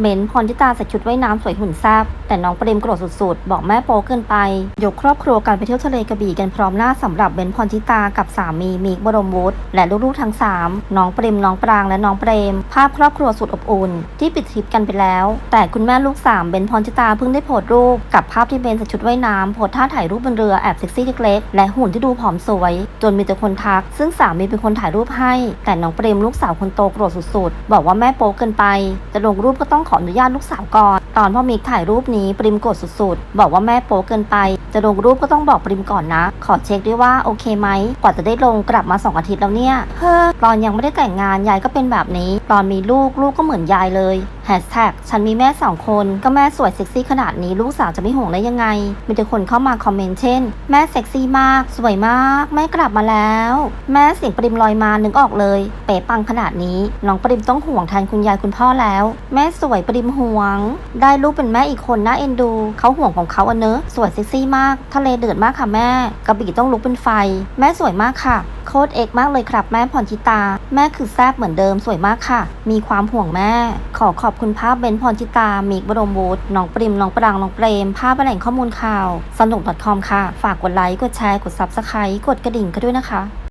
เบนพรทิตาใส่ชุดว่ายน้ำสวยหุ่นแซบแต่น้องเปรมโกรธสุดๆ บอกแม่โป๊เกินไป ยกครอบครัวกันไปเที่ยวทะเลกระบี่กันพร้อมหน้าสำหรับเบนพรทิตากับสามีมิกบรมวุฒิและลูกๆทั้งสามน้องเปรมน้องปรางและน้องเปรมภาพครอบครัวสุดอบอุ่น ที่ปิดทริปกันไปแล้ว แต่คุณแม่ลูกสามเบนพรทิตาเพิ่งได้โพสต์รูป กับภาพที่เบนใส่ชุดว่ายน้ำโพสท่าถ่ายรูปบนเรือแอบเซ็กซี่เล็กๆและหุ่นที่ดูผอมสวย จนมีแต่คนทัก ซึ่งสามีเป็นคนถ่ายรูปให้ แต่น้องเปรมลูกสาวคนโตโกรธสุดๆ บอกว่าแม่โป๊เกินไปจะลงรูปก็ต้องขออนุญาตลูกสาวก่อน ตอนพ่อมิกถ่ายรูปนี้ปริมโกรธสุดๆ บอกว่าแม่โป๊เกินไป จะลงรูปก็ต้องบอกปริมก่อนนะ ขอเช็คด้วยว่าโอเคไหมกว่าจะได้ลงกลับมาสองอาทิตย์แล้วเนี่ยเฮ้อตอนยังไม่ได้แต่งงานยายก็เป็นแบบนี้ ตอนมีลูกลูกก็เหมือนยายเลยแฮชแท็กฉันมีแม่สองคนก็แม่สวยเซ็กซี่ขนาดนี้ลูกสาวจะไม่ห่วงได้ยังไง มีแต่คนเข้ามาคอมเมนต์เช่น แม่เซ็กซี่มาก สวยมาก แม่กลับมาแล้ว แม่เสียงปริมลอยมานึกออกเลย เป๋ปังขนาดนี้ น้องปริมต้องห่วงแทนคุณยายคุณพ่อแล้ว แม่สวยปริมห่วง ได้ลูกเป็นแม่อีกคนน่าเอ็นดู เขาห่วงของเขาอะเนอะสวยเซ็กซี่มาก ทะเลเดือดมากค่ะแม่กระบี่ต้องลุกเป็นไฟ แม่สวยมากค่ะ คตรเอกมากเลยครับแม่พรชิตา แม่คือแซบเหมือนเดิมสวยมากค่ะ มีความห่วงแม่ ขอขอบคุณภาพเบนพรชิตา มิกบรมวุฒิน้องปริมน้องปรางน้องเปรม ภาพแหล่งข้อมูลข่าว สนุก .com ค่ะ ฝากกดไลค์ กดแชร์ กดซับสไครต์กดกระดิ่งกันด้วยนะคะ